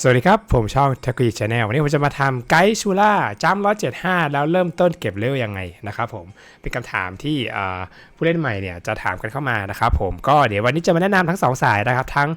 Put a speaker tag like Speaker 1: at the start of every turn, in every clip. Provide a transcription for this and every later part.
Speaker 1: สวัสดีครับ ผมช่อง t a k u y Channel วันนี้ผมจะมาทำไกด์ชูล่าจัมร้อยเจ็ดห้าแล้วเริ่มต้นเก็บเลเวลยังไงนะครับผมเป็นคำถามที่ผู้เล่นใหม่เนี่ยจะถามกันเข้ามานะครับผมก็เดี๋ยววันนี้จะมาแนะนำทั้ง2สายนะครับทั้ง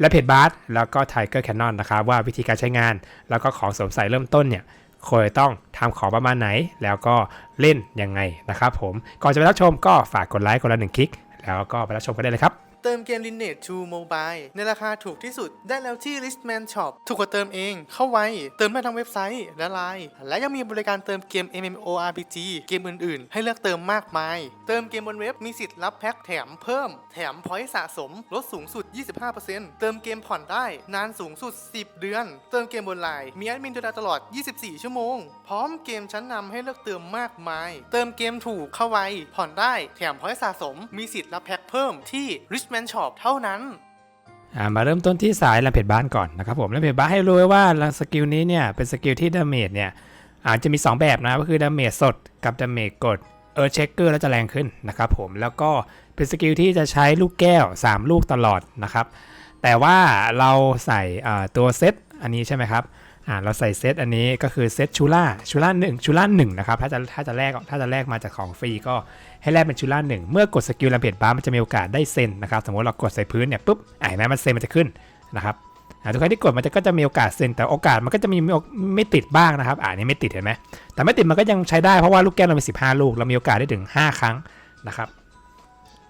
Speaker 1: แ a เพ d บาร์แล้วก็ Tiger Cannon นะครับว่าวิธีการใช้งาน แล้วก็ของสวมใส่เริ่มต้นเนี่ยควรต้องทำของประมาณไหน แล้วก็เล่นยังไงนะครับผมก่อนจะไปรับชมก็ฝากกดไลค์กดละหนึ่งคลิก แล้วก็ไปรับชมกันได้เลยครับ
Speaker 2: เติมเกม Lineage 2 Mobile ในราคาถูกที่สุดได้แล้วที่ Listman Shop ถูกกว่าเติมเอง เข้าไว้ เติมได้ทั้งเว็บไซต์และไลน์และยังมีบริการเติมเกม MMORPG เกมอื่นๆ ให้เลือกเติมมากมาย เติมเกมบนเว็บมีสิทธิ์รับแพ็คแถมเพิ่ม แถมพอยต์สะสม ลดสูงสุด 25%เติมเกมผ่อนได้ นานสูงสุด 10 เดือน เติมเกมบนไลน์มีแอดมินดูแลตลอด 24 ชั่วโมง พร้อมเกมชั้นนำให้เลือกเติมมากมาย เติมเกมถูกเข้าไว้ ผ่อนได้ แถมพอยต์สะสม มีสิทธิ์รับแพ็คเพิ่มที่ Richman Shop เท่านั้น
Speaker 1: อ่ามาเริ่มต้นที่สายลำเพจบ้านก่อนนะครับผมลำเพจบ้านให้รู้ไว้ว่าสกิลนี้เนี่ยเป็นสกิลที่ดาเมจเนี่ยอาจจะมี 2 แบบนะก็คือดาเมจสดกับดาเมจกดเออเช็คเกอร์แล้วจะแรงขึ้นนะครับผมแล้วก็เป็นสกิลที่จะใช้ลูกแก้ว 3 ลูกตลอดนะครับแต่ว่าเราใส่ตัวเซตอันนี้ใช่ไหมครับ อ่าเราใส่เซตอันนี้ก็คือเซตชูล่าชูล่าหนึ่งชูล่าหนึ่งนะครับถ้าจะถ้าจะแลกถ้าจะแลกมาจากของฟรีก็ให้แลกเป็นชูล่าหนึ่งเมื่อกดสกิลลำเพจบ้าร์มันจะมีโอกาสได้เซนนะครับสมมติเรากดใส่พื้นเนี่ยปุ๊บอ่าเห็นไหมมันเซนมันจะขึ้นนะครับทุกครั้งที่กดมันจะก็จะมีโอกาสเซนแต่โอกาสมันก็จะมีไม่ไม่ติดบ้างนะครับอ่านี่ไม่ติดเห็นไหมแต่ไม่ติดมันก็ยังใช้ได้เพราะว่าลูกแก้วเรามี15 ลูกเรามีโอกาสได้ถึง 5 ครั้งนะครับ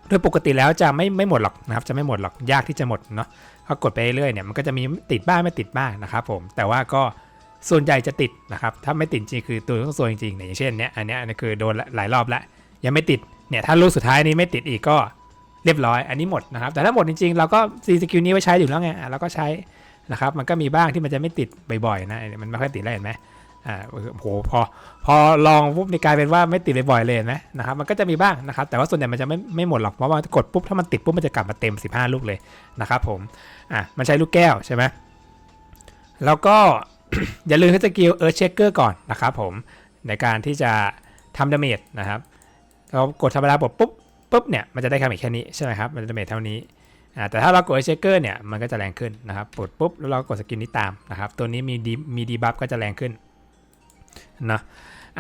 Speaker 1: โดยปกติแล้วจะไม่ไม่หมดหรอกนะครับจะไม่หมดหรอกยากที่จะหมดเนาะพอกดไปเรื่อยเนี่ยมันก็จะมีติดบ้างไม่ติดบ้างนะครับผมแต่ว่าก็ส่วนใหญ่จะติดนะครับถ้าไม่ติดจริงคือตัวต้องซวยจริงๆเนี่ยอย่างเช่นเนี้ยอันเนี้ยคือโดนหลายรอบแล้วยังไม่ติดเนี่ยถ้าลูกสุดท้ายนี้ไม่ติดอีกก็เรียบร้อย อันนี้หมดนะครับแต่ถ้าหมดจริงๆเราก็ซีสกิลนี้ไว้ใช้อยู่แล้วไงเราก็ใช้นะครับมันก็มีบ้างที่มันจะไม่ติดบ่อยๆนะมันไม่ค่อยติดแล้วเห็นไหม อ่าโหพอพอลองปุ๊บนี่กลายเป็นว่าไม่ติดบ่อยๆเลยนไหมนะครับมันก็จะมีบ้างนะครับแต่ว่าส่วนใหญ่มันจะไม่ไม่หมดหรอกเพราะว่ากดปุ๊บถ้ามันติดปุ๊บมันจะกลับมาเต็ม 15 ลูกเลยนะครับผมอะมันใช้ลูกแก้วใช่ไหมแล้วก็อย่าลืมให้สกิลเออเชคเกอร์ก่อนนะครับผมในการที่จะทำดาเมจนะครับเรากดธรรมดาปุ๊บปุ๊บปุ๊บเนี่ยมันจะได้คาเมจแค่นี้ใช่ไหมครับมันจะดาเมจเท่านี้อ่าแต่ถ้าเรากดเชคเกอร์เนี่ยมันก็จะแรงขึ้นนะครับปลดปุ๊บแล้วเรากดสกินนี้ตามนะครับตัวนี้มีดีมีดีบัฟก็จะแรงขึ้น นะ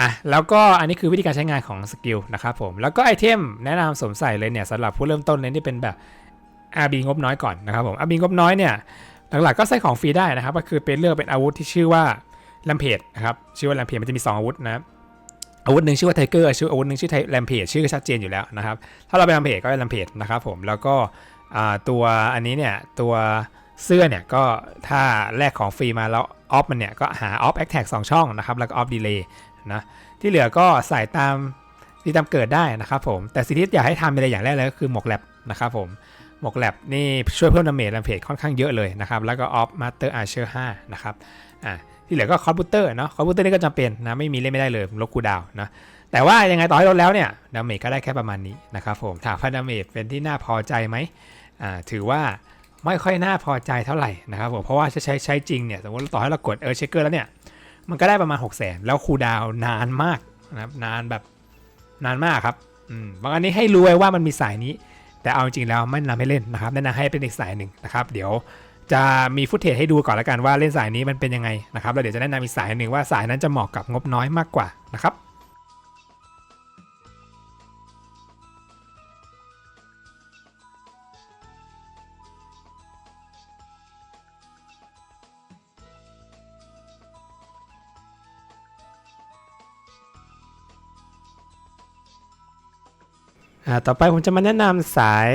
Speaker 1: อะแล้วก็อันนี้คือวิธีการใช้งานของสกิลนะครับผม แล้วก็ไอเทมแนะนำสวมใส่เลยเนี่ยสำหรับผู้เริ่มต้นเลยที่เป็นแบบอาบีงบน้อยก่อนนะครับผมอาบีงบน้อยเนี่ยหลักๆก็ใส่ของฟรีได้นะครับ ก็คือเป็นเลือกเป็นอาวุธที่ชื่อว่าลัมเพจนะครับชื่อว่าลัมเพจมันจะมี 2 อาวุธนะอาวุธหนึ่งชื่อว่าไทเกอร์ชื่ออาวุธหนึ่งชื่อไทแรมเพจชื่อชัดเจนอยู่แล้วนะครับ ถ้าเราไปแรมเพจก็เป็นแรมเพจนะครับผมแล้วก็ตัวอันนี้เนี่ยตัว เสื้อเนี่ยก็ถ้าแลกของฟรีมาแล้วออฟมันเนี่ยก็หาออฟแอคแท็กสองช่องนะครับแล้วก็ออฟดีเลย์นะที่เหลือก็ใส่ตามที่ตามเกิดได้นะครับผมแต่สิ่งที่อยากให้ทำในอย่างแรกเลยก็คือหมวกแลบนะครับผมหมวกแลบนี่ช่วยเพิ่มดาเมจแรมเพจค่อนข้างเยอะเลยนะครับแล้วก็ออฟมาสเตอร์อาร์เชอร์5นะครับอ่าที่เหลือก็คอมพิวเตอร์เนาะคอมพิวเตอร์นี่ก็จำเป็นนะไม่มีเล่นไม่ได้เลยลบกูดาวนะแต่ว่ายังไงต่อให้ลดแล้วเนี่ยดาเมจก็ได้แค่ประมาณนี้นะครับผมถามว่าดาเมจเป็นที่น่าพอใจไหมอ่าถือว่า ไม่ค่อยน่าพอใจเท่าไหร่นะครับผมเพราะว่าใช้ใช้จริงเนี่ยสมมติต่อให้เรากดเออเชคเกอร์แล้วเนี่ยมันก็ได้ประมาณ 6 0 0 0 0 0แล้วคูดาวนานมากนะครับนานแบบนานมากครับอืมบางอันนี้ให้รู้ไว้ว่ามันมีสายนี้ แต่เอาจริงๆแล้วไม่นะนำให้เล่นนะครับแนะนำให้เป็นอีกสายหนึ่งนะครับ เดี๋ยวจะมีฟุตเทจให้ดูก่อนละกันว่าเล่นสายนี้มันเป็นยังไงนะครับแล้วเดี๋ยวจะแนะนำอีกสายหนึ่งว่าสายนั้นจะเหมาะกับงบน้อยมากกว่านะครับ ต่อไปผมจะมาแนะนำสาย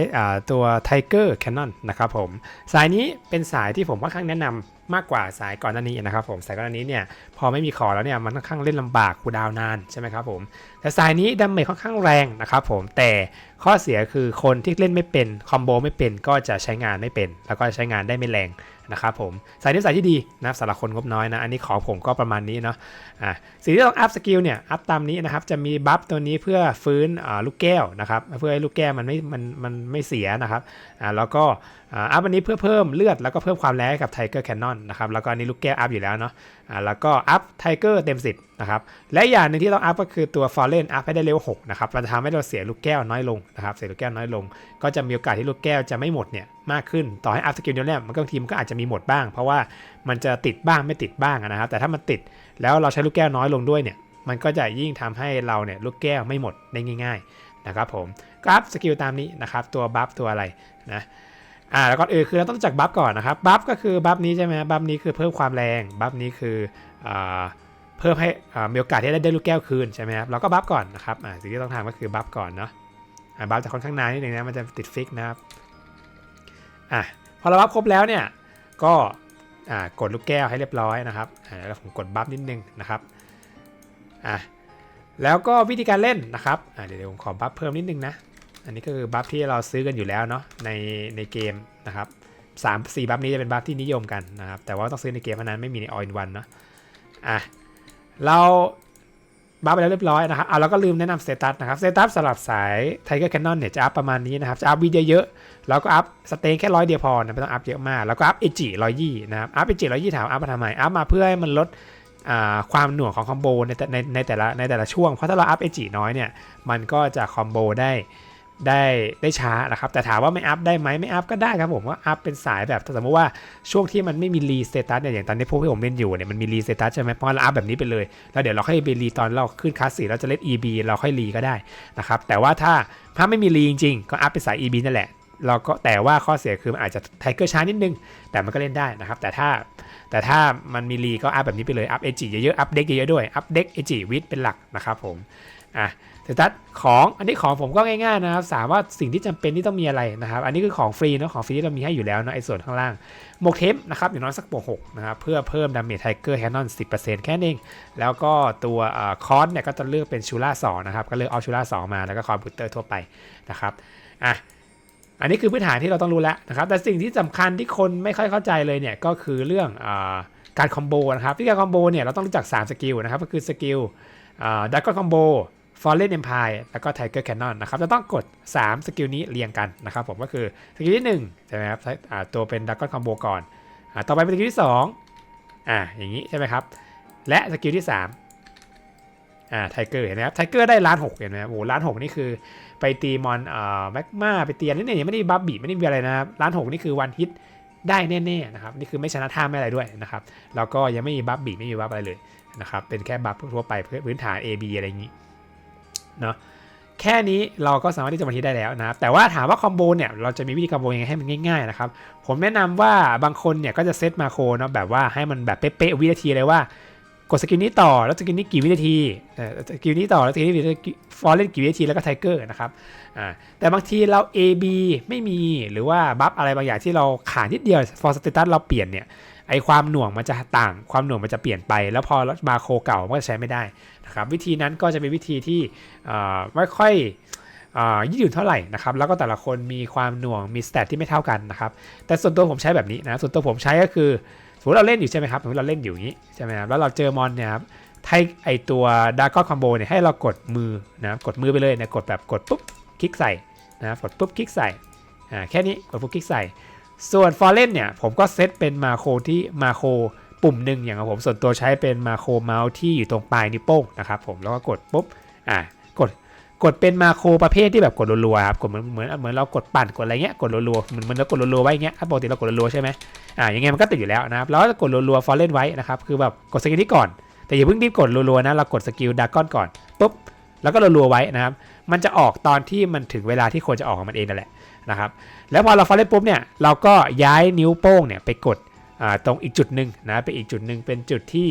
Speaker 1: ตัว Tiger Canon นะครับผม สายนี้เป็นสายที่ผมค่อนข้างแนะนำมากกว่าสายก่อนหน้านี้นะครับผมสายก่อนหน้านี้เนี่ยพอไม่มีขอแล้วเนี่ยมันค่อนข้างเล่นลำบากคูดาวนานใช่ไหมครับผมแต่สายนี้ดาเมจค่อนข้างแรงนะครับผมแต่ข้อเสียคือคนที่เล่นไม่เป็นคอมโบไม่เป็นก็จะใช้งานไม่เป็น แล้วก็ใช้งานได้ไม่แรงนะครับผมสายนี้สายที่ดีนะสำหรับคนงบน้อยนะอันนี้ขอผมก็ประมาณนี้เนาะอ่าสิ่งที่ต้องอัพสกิลเนี่ยอัพตามนี้นะครับจะมีบัฟตัวนี้เพื่อฟื้นลูกแก้วนะครับเพื่อให้ลูกแก้วมันไม่มันมันไม่เสียนะครับอ่าแล้วก็ อัพอันนี้เพื่อเพิ่มเลือดแล้วก็เพิ่มความแรงให้กับไทเกอร์แคนนอนนะครับแล้วก็อันนี้ลูกแก้วอัพอยู่แล้วเนาะอ่าแล้วก็อัพไทเกอร์เต็ม 10นะครับและอย่างหนึ่งที่เราอัพก็คือตัวฟอร์เรนอัพให้ได้เลเวล6นะครับเราจะทำให้เราเสียลูกแก้วน้อยลงนะครับเสียลูกแก้วน้อยลง ก็จะมีโอกาสที่ลูกแก้วจะไม่หมดเนี่ยมากขึ้นต่อให้อัพสกิลเดียวเนี่ยมันก็ทีมก็อาจจะมีหมดบ้าง เพราะว่ามันจะติดบ้างไม่ติดบ้างนะครับแต่ถ้ามันติดแล้วเราใช้ลูกแก้วน้อยลงด้วยเนี่ยมันก็จะยิ่งทำให้เราเนี่ยลูกแก้วไม่หมดได้ง่าย ๆนะครับผมก็อัพสกิลตามนี้นะครับตัวบัฟตัวอะไรนะ อ่าแล้วก็เออคือเราต้องรู้จักบัฟก่อนนะครับบัฟก็คือบัฟนี้ใช่ไหมบัฟนี้คือเพิ่มความแรงบัฟนี้คืออ่าเพิ่มให้อ่ามีโอกาสที่ได้ได้ลูกแก้วคืนใช่ไหมครับเราก็บัฟก่อนนะครับอ่าสิ่งที่ต้องทำก็คือบัฟก่อนเนาะอ่าบัฟจะค่อนข้างนานนิดนึงนะมันจะติดฟิกนะครับอะพอเราบัฟครบแล้วเนี่ยก็อ่ากดลูกแก้วให้เรียบร้อยนะครับอ่าแล้วผมกดบัฟนิดนึงนะครับอะแล้วก็วิธีการเล่นนะครับอ่าเดี๋ยวผมขอบัฟเพิ่มนิดนึงนะ อันนี้ก็คือบัฟที่เราซื้อกันอยู่แล้วเนาะในในเกมนะครับสามสี่บัฟนี้จะเป็นบัฟที่นิยมกันนะครับ แต่ว่าต้องซื้อในเกมเท่านั้นไม่มีใน all in one เนาะอะเราบัฟไปแล้วเรียบร้อยนะครับอะเราก็ลืมแนะนำสเตตัสนะครับสเตตัสสำหรับสาย Tiger Cannon เนี่ยจะอัพประมาณนี้นะครับ จะอัพวีเยอะๆแล้วก็อัพสเตนแค่ร้อยเดียวพอนะไม่ต้องอัพเยอะมาก แล้วก็อัพเอจิร้อยยี่นะครับ อัพเอจิร้อยยี่ถามอัพมาทำไม อัพมาเพื่อให้มันลดความหน่วงของคอมโบในแต่ในในแต่ละในแต่ละช่วง เพราะถ้าเราอัพเอจิน้อยเนี่ย มันก็จะคอมโบได้ ได้ได้ช้านะครับ แต่ถามว่าไม่อัพได้ไหมไม่อัพก็ได้ครับผมว่าอัพเป็นสายแบบถ้าสมมติว่าช่วงที่มันไม่มีรีสเตตัสเนี่ยอย่างตอนนี้พวกที่ผมเล่นอยู่เนี่ยมันมีรีสเตตัสใช่ไหมเพราะเราอัพแบบนี้ไปเลยแล้วเดี๋ยวเราค่อยไปรีตอนเราขึ้นคลาสสี่เราจะเล่น EB เราค่อยรีก็ได้นะครับแต่ว่าถ้าถ้าไม่มีรีจริงๆก็อัพเป็นสาย EB นั่นแหละเราก็แต่ว่าข้อเสียคือมันอาจจะไทเกอร์ช้านิดนึง แต่มันก็เล่นได้นะครับ แต่ถ้าแต่ถ้ามันมีรีก็อัพแบบนี้ไปเลย อัพเอจิเยอะๆ อัพเด็กเยอะๆด้วย อัพเด็กเอจิวิดเป็นหลักนะครับผม อะ สเตตัสของอันนี้ของผมก็ง่ายๆนะครับถามว่าสิ่งที่จำเป็นที่ต้องมีอะไรนะครับ อันนี้คือของฟรีเนาะของฟรีที่เรามีให้อยู่แล้วนะไอ้ส่วนข้างล่างหมวกเทปนะครับอย่างน้อยสักบวกหกนะครับเพื่อเพิ่มดาเมจไทเกอร์แคนนอน10%แค่นั้นเอง แล้วก็ตัวคอนเนี่ยก็จะเลือกเป็นชูล่าสองนะครับก็เลือกเอาชูล่าสองมาแล้วก็คอมพิวเตอร์ทั่วไปนะครับอะอันนี้คือพื้นฐานที่เราต้องรู้แล้วนะครับ แต่สิ่งที่สำคัญที่คนไม่ค่อยเข้าใจเลยเนี่ยก็คือเรื่องอการคอมโบนะครับที่การคอมโบเนี่ยเราต้องรู้จัก3สกิลนะครับก็คือสกิลดักก็คอมโบ Fallen Empire แล้วก็ Tiger Cannon นะครับจะต้องกด 3 สกิลนี้เรียงกันนะครับผมก็คือสกิลที่1ใช่ไหมครับตัวเป็น Dragon Combo ก่อนอต่อไปเป็นสกิลที่2อ่าอย่างนี้ใช่ไหมครับ และสกิลที่3อ่า Tiger เห็นไหมครับ Tiger ได้ล้านหกเห็นไหมครับโอ้ล้านหกนี่คือไปตีมอนอ่าแมกมาไปตีอันนี้เนี่ยไม่ได้บัฟบีไม่ได้มีอะไรนะครับล้านหกนี่คือวันฮิตได้แน่ๆนะครับนี่คือไม่ชนะท่าไม่อะไรด้วยนะครับแล้วก็ยังไม่มีบัฟบีไม่มีบัฟอะไรเลยนะครับเป็นแค่บัฟทั่วไปพื้นฐาน AB อะไรอย่างนี้ เนาะแค่นี้เราก็สามารถที่จะบันทึกได้แล้วนะครับแต่ว่าถามว่าคอมโบเนี่ยเราจะมีวิธีคอมโบยังไงให้มันง่ายๆนะครับผมแนะนำว่าบางคนเนี่ยก็จะเซตมาโครเนาะแบบว่าให้มันแบบเป๊ะๆวินาทีเลยว่ากดสกิลนี้ต่อแล้วสกิลนี้กี่วินาทีเอ่อสกิลนี้ต่อแล้วสกิลนี้ฟอร์เรนกี่วินาทีแล้วก็ไทเกอร์นะครับอ่าแต่บางทีเรา A B ไม่มีหรือว่าบัฟอะไรบางอย่างที่เราขาดนิดเดียวฟอร์สเตตัสเราเปลี่ยนเนี่ยไอความหน่วงมันจะต่างความหน่วงมันจะเปลี่ยนไป แล้วพอมาโครเก่ามันก็ใช้ไม่ได้ นะครับวิธีนั้นก็จะเป็นวิธีที่ไม่ค่อยยืดหยุ่นเท่าไหร่นะครับแล้วก็แต่ละคนมีความหน่วงมีสเตตที่ไม่เท่ากันนะครับแต่ส่วนตัวผมใช้แบบนี้นะส่วนตัวผมใช้ก็คือสมมติเราเล่นอยู่ใช่ไหมครับสมมติเราเล่นอยู่อย่างนี้ใช่ไหมครับแล้วเราเจอมอนเนี่ยครับให้ไอตัวดาร์กคอมโบเนี่ยให้เรากดมือนะกดมือไปเลยนะกดแบบกดปุ๊บคลิกใส่นะกดปุ๊บคลิกใส่อ่าแค่นี้กดปุ๊บคลิกใส่ ส่วนฟอร์เรนเนี่ยผมก็เซตเป็นมาโครที่มาโคร ปุ่มหนึ่งอย่างของผมส่วนตัวใช้เป็นมาโครเมาส์ที่อยู่ตรงปลายนิ้วโป้งนะครับผมแล้วก็กดปุ๊บอ่ากดกดเป็นมาโครประเภทที่แบบกดรัวๆครับกดเหมือนเหมือนเหมือนเรากดปั่นกดอะไรเงี้ยกดรัวๆเหมือนเหมือนเรากดรัวๆไว้อย่างเงี้ยถ้าปกติเรากดรัวๆใช่ไหมอ่าอย่างเงี้ยมันก็ติดอยู่แล้วนะครับแล้วก็กดรัวๆฟอร์เรนไว้นะครับคือแบบกดสกิลนี้ก่อน แต่อย่าเพิ่งรีบกดรัวๆนะเรากดสกิลดากอนก่อนปุ๊บแล้วก็รัวๆไว้นะครับมันจะออกตอนที่มันถึงเวลาที่ควรจะออกของมันเองนั่นแหละนะครับแล้วพอเราฟอร์เรนปุ๊บเนี่ยเราก็ย้ายนิ้วโป้งเนี่ยไปกด ตรงอีกจุดหนึ่งนะเป็นอีกจุดหนึ่งเป็นจุดที่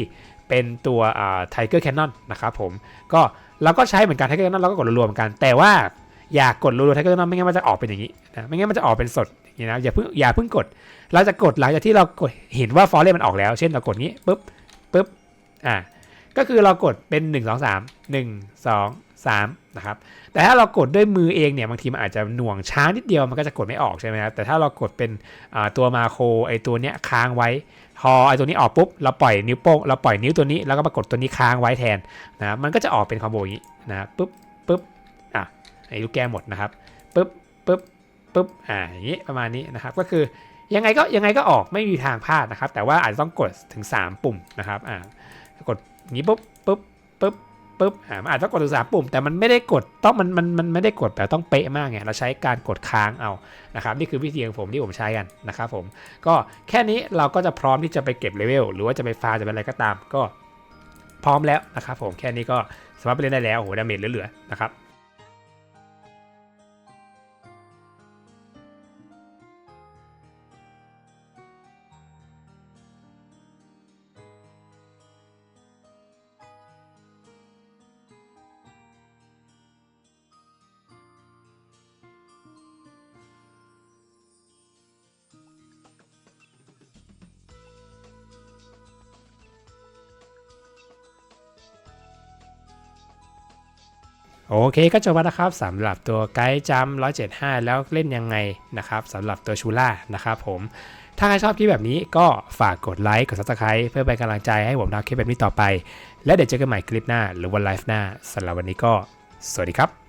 Speaker 1: เป็นตัวไทเกอร์แคนนอนนะครับผมก็เราก็ใช้เหมือนกันไทเกอร์แคนนอนเราก็กดรัวๆเหมือนกัน แต่ว่าอย่ากกดรัวๆไทเกอร์แคนนอนไม่งั้นมันจะออกเป็นอย่างนี้นะไม่งั้นมันจะออกเป็นสดอย่างนี้นะอย่าเพิ่งอย่าเพิ่งกด เราจะกดหลังจากที่เรากดเห็นว่าฟอร์เรมันออกแล้ว เช่นเรากดงี้ปุ๊บปุ๊บอ่าก็คือเรากดเป็น 1 2 3 1 2 3นะครับแต่ถ้าเรากดด้วยมือเองเนี่ยบางทีมันอาจจะหน่วงช้านิดเดียวมันก็จะกดไม่ออกใช่ไหมครับแต่ถ้าเรากดเป็นตัวมาโครไอตัวเนี้ยค้างไว้พอไอตัวนี้ออกปุ๊บเราปล่อยนิ้วโป้งเราปล่อยนิ้วตัวนี้แล้วก็มากดตัวนี้ค้างไว้แทนนะมันก็จะออกเป็นคอมโบอย่างนี้นะปุ๊บปุ๊บอะไอ้ลูกแก้หมดนะครับปุ๊บปุ๊บปุ๊บอ่าอย่างนี้ประมาณนี้นะครับก็คือยังไงก็ยังไงก็ออกไม่มีทางพลาดนะครับ แต่ว่าอาจจะต้องกดถึง 3 ปุ่มนะครับอ่ากดอย่างนี้ปุ๊บปุ๊บ ปุ๊บอ่ามันอาจจะต้องกดถึงสามปุ่ม แต่มันไม่ได้กดต้องมันมันมันไม่ได้กดแบบต้องเป๊ะมากไงเราใช้การกดค้างเอานะครับนี่คือวิธีของผมที่ผมใช้กันนะครับผมก็แค่นี้เราก็จะพร้อมที่จะไปเก็บเลเวลหรือว่าจะไปฟาร์จะเป็นอะไรก็ตามก็พร้อมแล้วนะครับผมแค่นี้ก็สามารถไปเล่นได้แล้วโอ้โหดาเมจเหลือๆนะครับ โอเคก็จบแล้วนะครับสำหรับตัวไกด์จัม175 แล้วเล่นยังไงนะครับสำหรับตัวชูล่านะครับผมถ้าใครชอบคลิปแบบนี้ก็ฝากกดไลค์กด subscribe เพื่อเป็นกำลังใจให้ผมทำคลิปแบบนี้ต่อไป และเดี๋ยวเจอกันใหม่คลิปหน้าหรือวันไลฟ์หน้าสำหรับวันนี้ก็ สวัสดีครับ